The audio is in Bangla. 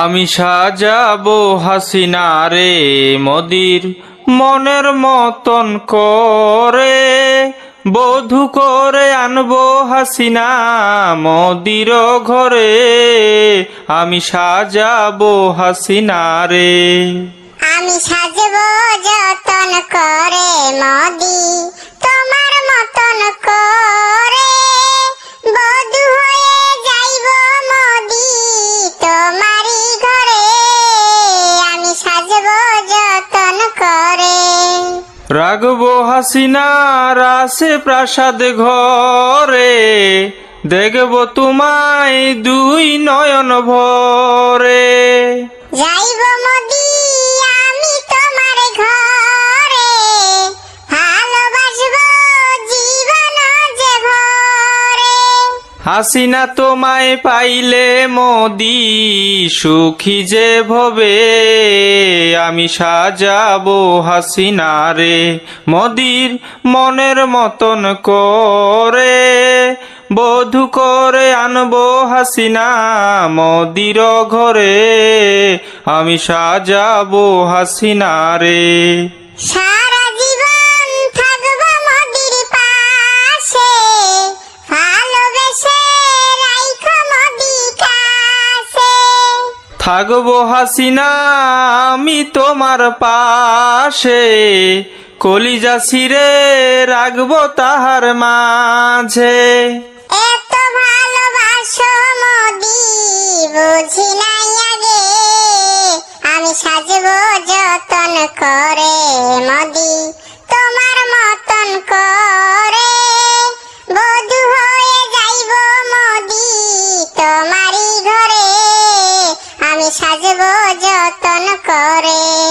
আমি সাজাবো হাসিনা রে মদির মনের মতন করে, বধু করে আনব হাসিনা মদির ঘরে। আমি সাজাবো হাসিনা রে আমি সাজবো যতন করে মদি, তোমার মতন করে। রাগবো হাসিনা রাসে প্রাসাদ ঘরে দেখব তোমায় দুই নয়ন ভরে। হাসিনা তোমায় পাইলে মোদি, সুখী যে ভবে, আমি সাজাবো হাসিনা রে। মদির মনের মতন করে, বধু করে আনব হাসিনা মদির ঘরে। আমি সাজাবো হাসিনা রে। থাকব হাসিনা, আমি তোমার পাশে। কলিজা ছিঁড়ে রাখব তাহার মাঝে। এত ভালোবাসো মদি, বুঝি নাই আগে। আমি সাজবো যতন করে মদি। তোমার আমি সাজব যতন করে।